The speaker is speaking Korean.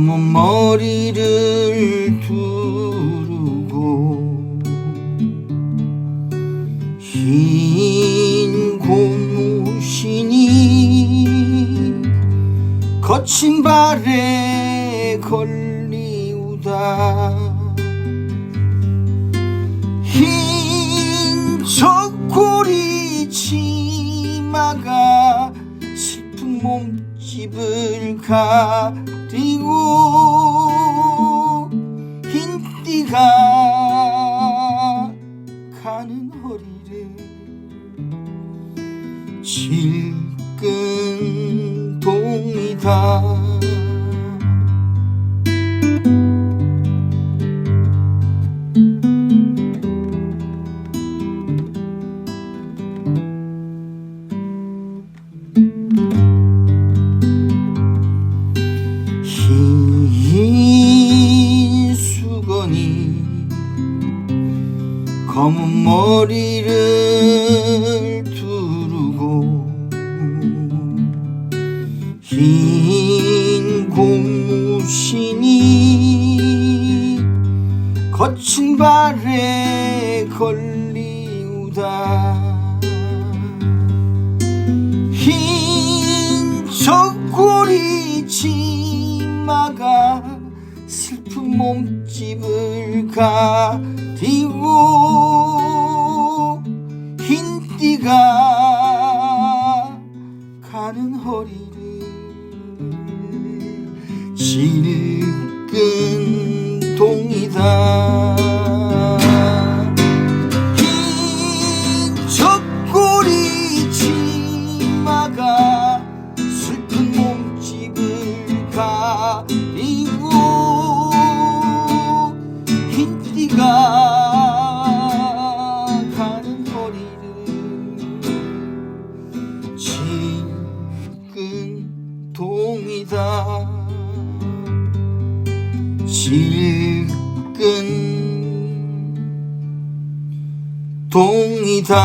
검은 머리를 두르고 흰 고무신이 거친 발에 걸리우다. 흰 저고리 치마가 슬픈 몸 집을 가리고 흰 띠가 가는 허리를 질끈 동이다 검은 머리를 두르고 흰 고무신이 거친 발에 걸리우다. 흰 저고리 치마가 슬픈 몸집을 가리고 질끈 질끈 동이다